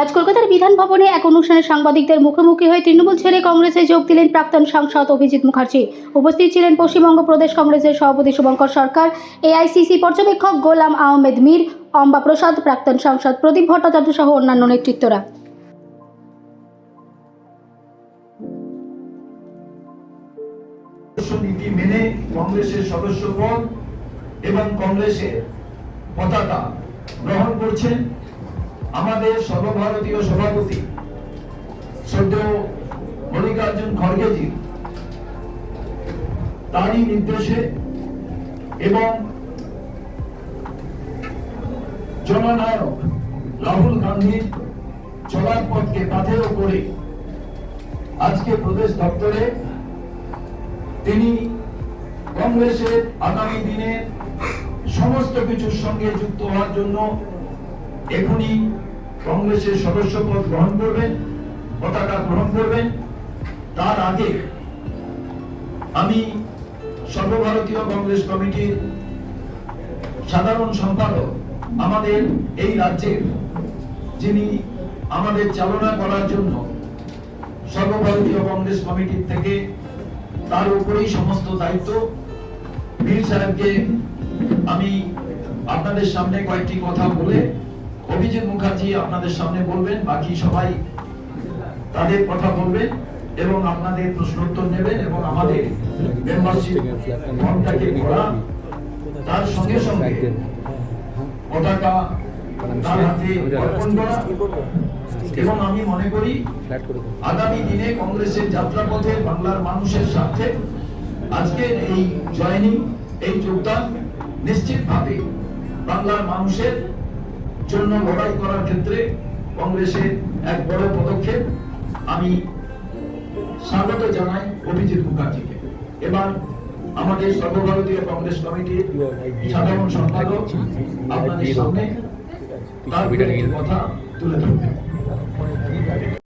আজ কলকাতার বিধান ভবনে এক অনুষ্ঠানে সাংবাদিকদের মুখোমুখি হয়ে তৃণমূল ছেড়ে কংগ্রেসে যোগ দিলেন প্রাক্তন সাংসদ অভিজিৎ মুখার্জি। উপস্থিত ছিলেন পশ্চিমবঙ্গ প্রদেশ কংগ্রেসের সভাপতি শুভঙ্কর সরকার, এআইসিসি পর্যবেক্ষক গোলাম আহমেদ মীর, অম্বা প্রসাদ, প্রাক্তন সাংসদ প্রদীপ ভট্টাচার্য সহ অন্যান্য নেতৃত্বরা। নীতি মেনে কংগ্রেসের এবং কংগ্রেসের পতাকা গ্রহণ করছেন। আমাদের সর্বভারতীয় সভাপতি মল্লিকার্জুন খড়গেজি তারই নির্দেশে এবং জননায়ক রাহুল গান্ধীর চলার পথকে পাথেয় করে আজকে প্রদেশ দপ্তরে তিনি কংগ্রেসের আগামী দিনে সমস্ত কিছুর সঙ্গে যুক্ত হওয়ার জন্য এখনই কংগ্রেসের সদস্য পদ গ্রহণ করবেন পতাকা গ্রহণ করবেন তার আগে আমি সর্বভারতীয় কংগ্রেস কমিটির সাধারণ সম্পাদক আমাদের এই রাজ্যের, যিনি আমাদের চালনা করার জন্য সর্বভারতীয় কংগ্রেস কমিটির থেকে তার উপরেই সমস্ত দায়িত্ব। বীর সাহেবকে আমি আপনাদের সামনে কয়েকটি কথা বলে অভিজিৎ মুখার্জি আপনাদের সামনে বলবেন, বাকি সবাই তাদের কথা বলবেন এবং আপনাদের প্রশ্ন উত্তর নেবেন এবং আমাদের তার সঙ্গে সঙ্গে পতাকা তার হাতে এবং আমি মনে করি আগামী দিনে কংগ্রেসের যাত্রাপথে বাংলার মানুষের স্বার্থে আজকের এই জয়নিং, এই যোগদান নিশ্চিতভাবে বাংলার মানুষের জন্য লড়াই করার ক্ষেত্রে কংগ্রেসের এক বড় পদক্ষেপ আমি স্বাগত জানাই অভিজিৎ মুখার্জিকে। এবার আমাদের সর্বভারতীয় কংগ্রেস কমিটির সাধারণ সম্পাদক আপনাদের সামনে তার কথা তুলে ধরবেন